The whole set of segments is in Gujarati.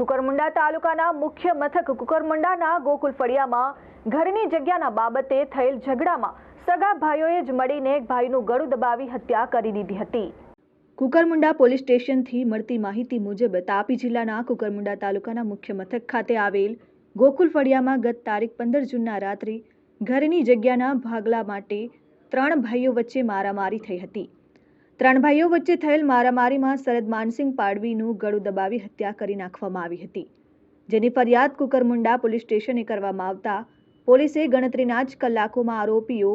કુકરમુંડા તાલુકાના મુખ્ય મથક કુકરમુંડાના ગોકુલ ફળિયામાં ઘરની જગ્યાના બાબતે થયેલ ઝઘડામાં સગા ભાઈઓએ જ મળીને એક ભાઈનું ગળું દબાવી હત્યા કરી દીધી હતી. કુકરમુંડા પોલીસ સ્ટેશનથી મળતી માહિતી મુજબ તાપી જિલ્લાના કુકરમુંડા તાલુકાના મુખ્ય મથક ખાતે આવેલ ગોકુલ ફળિયામાં ગત તારીખ પંદર જૂનના રાત્રે ઘરની જગ્યાના ભાગલા માટે ત્રણ ભાઈઓ વચ્ચે મારામારી થઈ હતી. ત્રણ ભાઈઓ વચ્ચે થયેલ મારામારીમાં શરદ માનસિંહ પાડવીનું ગળું દબાવી હત્યા કરી નાખવામાં આવી હતી. જેની ફરિયાદ કુકરમુંડા પોલીસ સ્ટેશને કરવામાં આવતા પોલીસે ગણતરીના જ કલાકોમાં આરોપીઓ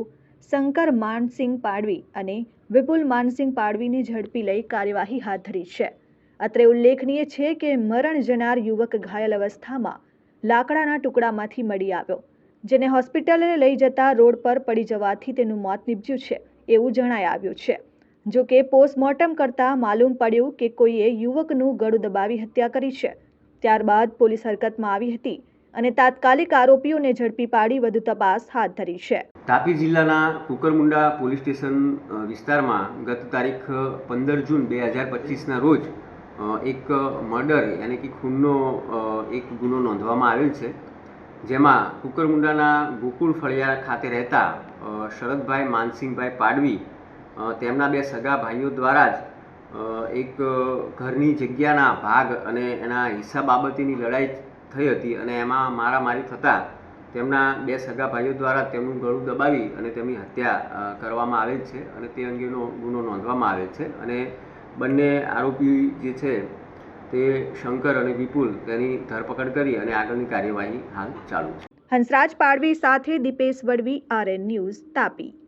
શંકર માનસિંહ પાડવી અને વિપુલ માનસિંહ પાડવીને ઝડપી લઈ કાર્યવાહી હાથ ધરી છે. અત્રે ઉલ્લેખનીય છે કે મરણ જનાર યુવક ઘાયલ અવસ્થામાં લાકડાના ટુકડામાંથી મળી આવ્યો, જેને હોસ્પિટલે લઈ જતા રોડ પર પડી જવાથી તેનું મોત નીપજ્યું છે, એવું જણાઈ આવ્યું છે. જો કે પોસ્ટમોર્ટમ કરતાં માલુમ પડ્યું કે કોઈએ યુવકનું ગળું દબાવી હત્યા કરી છે. ત્યારબાદ પોલીસ હરકતમાં આવી હતી અને તાત્કાલિક આરોપીઓને ઝડપી પાડી વધુ તપાસ હાથ ધરી છે. તાપી જિલ્લાના કુકરમુંડા પોલીસ સ્ટેશન વિસ્તારમાં ગત તારીખ પંદર જૂન બે હજાર પચીસના રોજ એક મર્ડર યાની કે ખૂનનો એક ગુનો નોંધવામાં આવેલ છે. જેમાં કુકરમુંડાના ગોકુળ ફળિયા ખાતે રહેતા શરદભાઈ માનસિંહભાઈ પાડવી તેમના બે સગા ભાઈઓ દ્વારા જ એક ઘરની જગ્યાના ભાગ અને એના હિસ્સા બાબતેની લડાઈ થઈ હતી અને એમાં મારામારી થતાં તેમના બે સગા ભાઈઓ દ્વારા તેમનું ગળું દબાવી અને તેમની હત્યા કરવામાં આવેલ છે અને તે અંગેનો ગુનો નોંધવામાં આવેલ છે અને બંને આરોપી જે છે તે શંકર અને વિપુલ તેની ધરપકડ કરી અને આગળની કાર્યવાહી હાલ ચાલુ છે. હંસરાજ પાડવી સાથે દીપેશ વડવી, આરએન ન્યૂઝ તાપી.